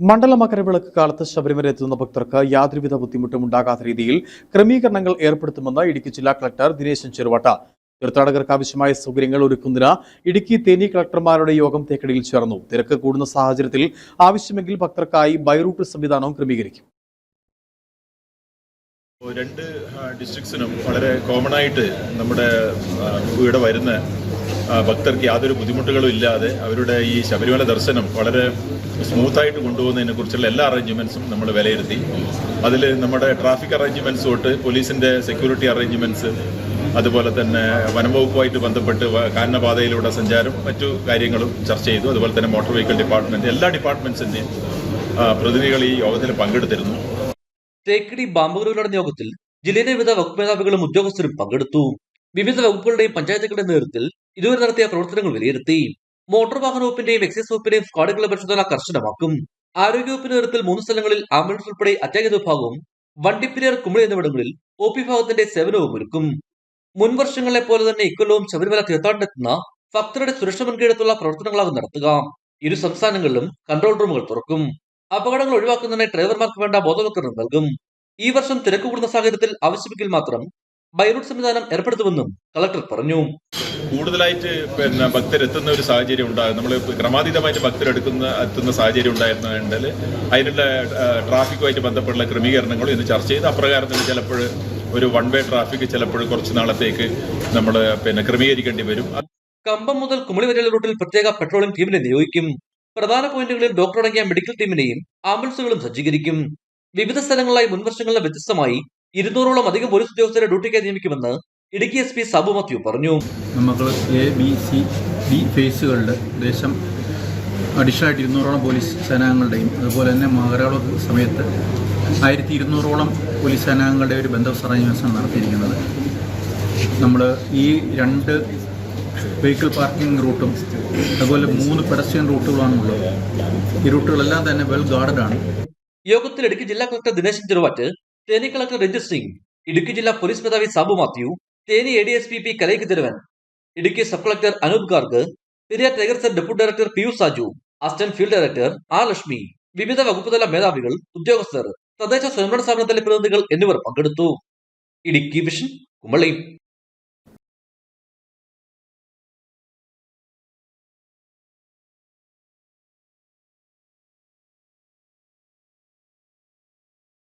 മണ്ഡല മകരവിളക്ക് കാലത്ത് ശബരിമല എത്തുന്ന ഭക്തർക്ക് യാതൊരുവിധ ബുദ്ധിമുട്ടും ഉണ്ടാകാത്ത രീതിയിൽ ക്രമീകരണങ്ങൾ ഏർപ്പെടുത്തുമെന്ന് ഇടുക്കി ജില്ലാ കളക്ടർ ദിനേശൻ ചെറുവട്ട. തീർത്ഥാടകർക്ക് ആവശ്യമായ സൗകര്യങ്ങൾ ഒരുക്കുന്നതിന് ഇടുക്കി തേനി കളക്ടർമാരുടെ യോഗം തേക്കടിയിൽ ചേർന്നു. തിരക്ക് കൂടുന്ന സാഹചര്യത്തിൽ ആവശ്യമെങ്കിൽ ഭക്തർക്കായി ബൈറൂട്ട് സംവിധാനവും ക്രമീകരിക്കും. രണ്ട് ഡിസ്ട്രിക്ട്സിനും വളരെ കോമൺ ആയിട്ട് നമ്മുടെ ഇവിടെ വരുന്ന ഭക്തർക്ക് യാതൊരു ബുദ്ധിമുട്ടുകളും ഇല്ലാതെ അവരുടെ ഈ ശബരിമല ദർശനം വളരെ സ്മൂത്തായിട്ട് കൊണ്ടുപോകുന്നതിനെ കുറിച്ചുള്ള എല്ലാ അറേഞ്ച്മെന്റ്സും നമ്മൾ വിലയിരുത്തി. അതിൽ നമ്മുടെ ട്രാഫിക് അറേഞ്ച്മെന്റ്സ് തൊട്ട് പോലീസിന്റെ സെക്യൂരിറ്റി അറേഞ്ച്മെന്റ്സ് അതുപോലെ തന്നെ വനംവകുപ്പുമായിട്ട് ബന്ധപ്പെട്ട് കാനനപാതയിലൂടെ സഞ്ചാരം മറ്റു കാര്യങ്ങളും ചർച്ച ചെയ്തു. അതുപോലെ തന്നെ മോട്ടോർ വെഹിക്കിൾ ഡിപ്പാർട്ട്മെന്റ് എല്ലാ ഡിപ്പാർട്ട്മെന്റ്സിന്റെയും പ്രതിനിധികൾ ഈ യോഗത്തിൽ പങ്കെടുത്തിരുന്നു. തേക്കടി ബാമ്പൂരിൽ നടന്ന യോഗത്തിൽ ജില്ലയിലെ വിവിധ വകുപ്പ് മേധാവികളും ഉദ്യോഗസ്ഥരും പങ്കെടുത്തു. വിവിധ വകുപ്പുകളുടെയും പഞ്ചായത്തുകളുടെയും നേതൃത്വത്തിൽ ഇതുവരെ നടത്തിയ പ്രവർത്തനങ്ങൾ വിലയിരുത്തി. മോട്ടോർ വാഹന വകുപ്പിന്റെയും എക്സൈസ് വകുപ്പിന്റെയും സ്ക്വാഡുകളുടെ പരിശോധന കർശനമാക്കും. ആരോഗ്യവകുപ്പിന്റെ നേതൃത്വത്തിൽ മൂന്ന് സ്ഥലങ്ങളിൽ ആംബുലൻസ് ഉൾപ്പെടെ അത്യാഹിത വിഭാഗവും വണ്ടിപ്പിരിയർ കുമിളി എന്നിവിടങ്ങളിൽ ഒ പി വിഭാഗത്തിന്റെ സേവനവും ഒരുക്കും. മുൻ വർഷങ്ങളെ പോലെ തന്നെ ഇക്കൊല്ലവും ശബരിമല തീർത്ഥാടനത്തിനെത്തുന്ന ഭക്തരുടെ സുരക്ഷ മുൻകീഴത്തുള്ള പ്രവർത്തനങ്ങളാകും നടത്തുക. ഇരു സംസ്ഥാനങ്ങളിലും കൺട്രോൾ റൂമുകൾ തുറക്കും. അപകടങ്ങൾ ഒഴിവാക്കുന്നതിന് ഡ്രൈവർമാർക്ക് വേണ്ട ബോധവൽക്കരണം നൽകും. ഈ വർഷം തിരക്ക് കൂടുന്ന സാഹചര്യത്തിൽ ആവശ്യമെങ്കിൽ മാത്രം ബൈറൂട്ട് സംവിധാനം ഏർപ്പെടുത്തുമെന്നും കളക്ടർ പറഞ്ഞു. കൂടുതലായിട്ട് പിന്നെ ഭക്തരെത്തുന്ന ഒരു സാഹചര്യം ഉണ്ടാകും നമ്മൾ ക്രമാതീതമായിട്ട് ഭക്തരെടുക്കുന്ന എത്തുന്ന സാഹചര്യം ഉണ്ടായിരുന്നുണ്ടെങ്കിൽ അതിനുള്ള ട്രാഫിക്കുമായിട്ട് ബന്ധപ്പെട്ടുള്ള ക്രമീകരണങ്ങളും ഇന്ന് ചർച്ച ചെയ്ത്. അപ്രകാരം തന്നെ ചിലപ്പോൾ ഒരു വൺ വേ ട്രാഫിക് ചിലപ്പോൾ കുറച്ച് നാളത്തേക്ക് നമ്മൾ പിന്നെ ക്രമീകരിക്കേണ്ടി വരും. കമ്പം മുതൽ കുമളി വരെയുള്ള റൂട്ടിൽ പ്രത്യേക പെട്രോളിംഗ് ടീമിനെ നിയോഗിക്കും. പ്രധാന പോയിന്റുകളിൽ ഡോക്ടർ അടങ്ങിയ മെഡിക്കൽ ടീമിനെയും ആംബുലൻസുകളും സജ്ജീകരിക്കും. വിവിധ സ്ഥലങ്ങളിലായി മുൻവർഷങ്ങളിലെ വ്യത്യസ്തമായി ഇരുന്നൂറോളം അധികം പോലീസ് ഉദ്യോഗസ്ഥരെ ഡ്യൂട്ടിക്കായി നിയമിക്കുമെന്ന് ഇടുക്കി എസ് പി സബു മത്യു പറഞ്ഞു. നമുക്ക് എ ബി സി ഡി ഫേസുകളുടെ ദേശം അഡീഷണൽ ആയിട്ട് ഇരുന്നൂറോളം പോലീസ് സേനാംഗങ്ങളുടെയും അതുപോലെ തന്നെ മകരാള സമയത്ത് ആയിരത്തി ഇരുന്നൂറോളം പോലീസ് സേനാംഗങ്ങളുടെ ഒരു ബന്ധ അറേഞ്ച്മെന്റ്സാണ് നടത്തിയിരിക്കുന്നത്. നമ്മൾ ഈ രണ്ട് വെഹിക്കിൾ പാർക്കിംഗ് റൂട്ടും അതുപോലെ മൂന്ന് പെഡസ്ട്രിയൻ റൂട്ടുകളാണുള്ളത് ഈ റൂട്ടുകളെല്ലാം തന്നെ വെൽ ഗാർഡഡ് ആണ്. യോഗത്തിൽ ഇടുക്കി ജില്ലാ കളക്ടർ ദിനേശൻ ചെറുവാറ്റ് തേനി കളക്ടർ രഞ്ജിത് സിംഗ് ഇടുക്കി ജില്ലാ പോലീസ് മേധാവി Sabu Mathew Theni A D S P P Kalaikathiravan Idukki sub collector Anoop Garg Periya tiger cell deputy director Piyush Saju assistant field director R Lakshmi വിവിധ വകുപ്പുതല മേധാവികൾ ഉദ്യോഗസ്ഥർ തദ്ദേശ സ്വയംഭരണ സ്ഥാപനത്തിലെ പ്രതിനിധികൾ എന്നിവർ പങ്കെടുത്തു. ഇടുക്കി വിഷൻ കുമളി.